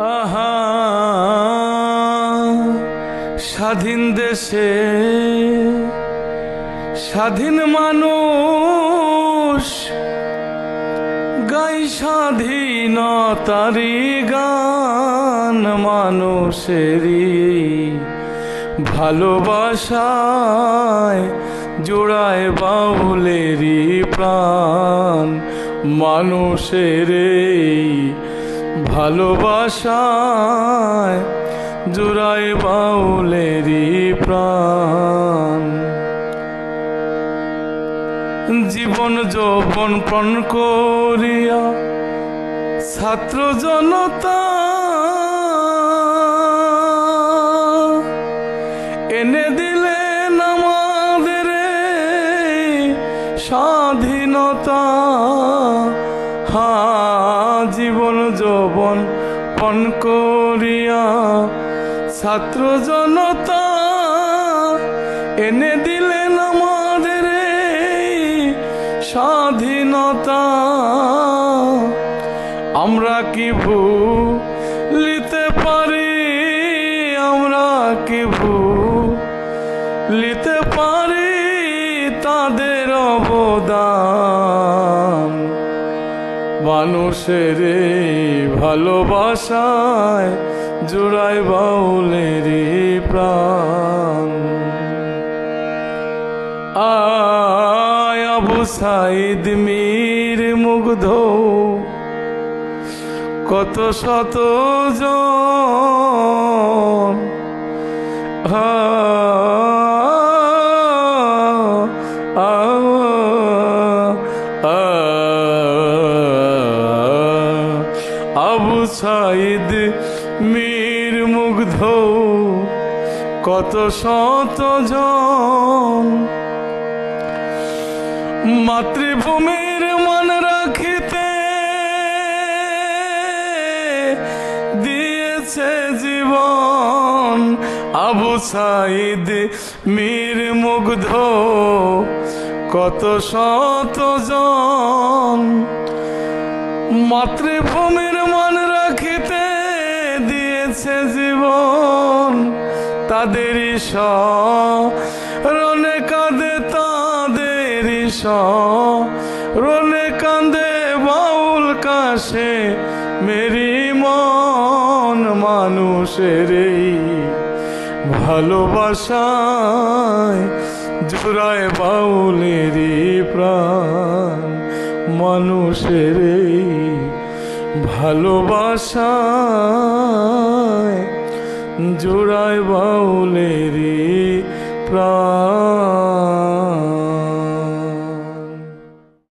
আহা স্বাধীন দেশে স্বাধীন মানুষ গাই স্বাধীনতারি গান মানুষেরই ভালোবাসায় জোড়ায় বাউলেরই প্রাণ মানুষের ভালোবাসায় জোড়ায় বাউলেরই প্রাণ। জীবন যৌবন পণ করিয়া ছাত্র জনতা এনে দিলেন আমাদের স্বাধীনতা। যৌবন পণ করিয়া ছাত্র জনতা এনে দিলেন আমাদের স্বাধীনতা। আমরা কি ভুলিতে পারি? আমরা কি ভুলিতে পারি তাদের অবদান মানুষের ভালোবাসায় জোড়ায় বাউলেরই প্রাণ। আবু সাইদ মীর মুগ্ধ কত শত জন। হা, আবু সাইদ মীর মুগ্ধ, কত শত জন। মাতৃভূমির মান রাখিতে দিয়েছে জীবন আবু সাইদ মীর মুগ্ধ, কত শত জন। মাতৃভূমির মান তাদেরই রনে কাঁদে তাদেরই রনে কাঁদে বাউল কাশে, মেরি মন মানুষের ভালোবাসায় জোড়ায় বাউলেরই প্রাণ। মানুষের ভালোবাসায় জোড়ায় বাউলেরি প্রাণ।